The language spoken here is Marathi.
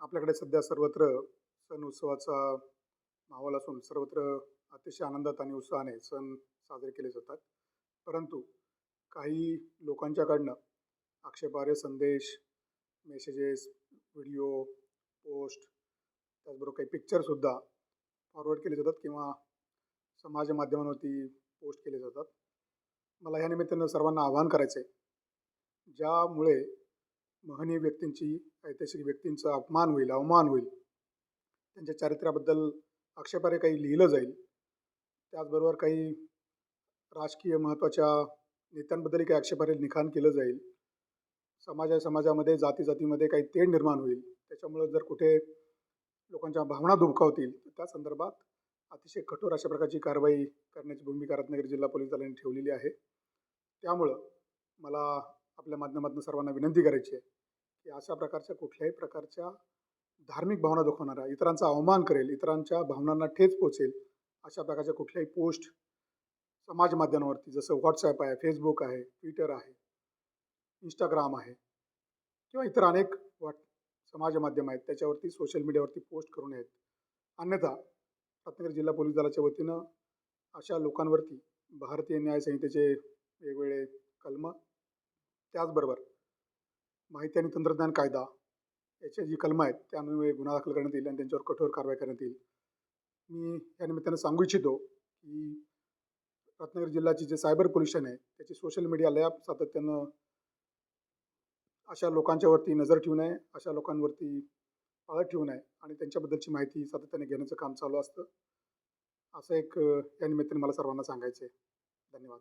आपल्याकडे सध्या सर्वत्र सण उत्सवाचा माहोल असून सर्वत्र अतिशय आनंदात आणि उत्साहाने सण साजरे केले जातात. परंतु काही लोकांच्याकडनं आक्षेपार्ह संदेश मेसेजेस व्हिडिओ पोस्ट त्याचबरोबर काही पिक्चरसुद्धा फॉरवर्ड केले जातात किंवा समाज माध्यमांवरती पोस्ट केले जातात. मला ह्या निमित्तानं सर्वांना आवाहन करायचं आहे ज्यामुळे महनीय व्यक्तींची ऐतिहासिक व्यक्तींचा अपमान होईल अवमान होईल. त्यांच्या चारित्र्याबद्दल आक्षेपारे काही लिहिलं जाईल. त्याचबरोबर काही राजकीय महत्त्वाच्या नेत्यांबद्दलही काही आक्षेपारे लिखाण केलं जाईल. समाजा समाजामध्ये जाती जातीमध्ये काही तेढ निर्माण होईल. त्याच्यामुळं जर कुठे लोकांच्या भावना दुमकावतील तर त्या संदर्भात अतिशय कठोर अशा प्रकारची कारवाई करण्याची भूमिका रत्नागिरी जिल्हा पोलीस दलाने ठेवलेली आहे. त्यामुळं मला आपल्या माध्यमातून सर्वांना विनंती करायची आहे की अशा प्रकारच्या कुठल्याही प्रकारच्या धार्मिक भावना दुखवणारा इतरांचा अवमान करेल इतरांच्या भावनांना ठेच पोचेल अशा प्रकारच्या कुठल्याही पोस्ट समाज माध्यमावरती जसं व्हॉट्सॲप आहे फेसबुक आहे ट्विटर आहे इंस्टाग्राम आहे किंवा इतर अनेक वाट समाज माध्यम आहेत त्याच्यावरती सोशल मीडियावरती पोस्ट करू नयेत. अन्यथा रत्नागिरी जिल्हा पोलीस दलाच्या वतीनं अशा लोकांवरती भारतीय न्याय संहितेचे वेगवेगळे कलमं त्याचबरोबर माहिती आणि तंत्रज्ञान कायदा याच्या जी कलमं आहेत त्यान्वये गुन्हा दाखल करण्यात येईल आणि त्यांच्यावर कठोर कारवाई करण्यात येईल. मी या निमित्तानं सांगू इच्छितो की रत्नागिरी जिल्ह्याची जे सायबर पोल्युशन आहे त्याची सोशल मीडिया लॅब सातत्यानं अशा लोकांच्यावरती नजर ठेवू नये अशा लोकांवरती पाळत ठेवू नये आणि त्यांच्याबद्दलची माहिती सातत्याने घेण्याचं काम चालू असतं. असं एक या निमित्ताने मला सर्वांना सांगायचं आहे धन्यवाद.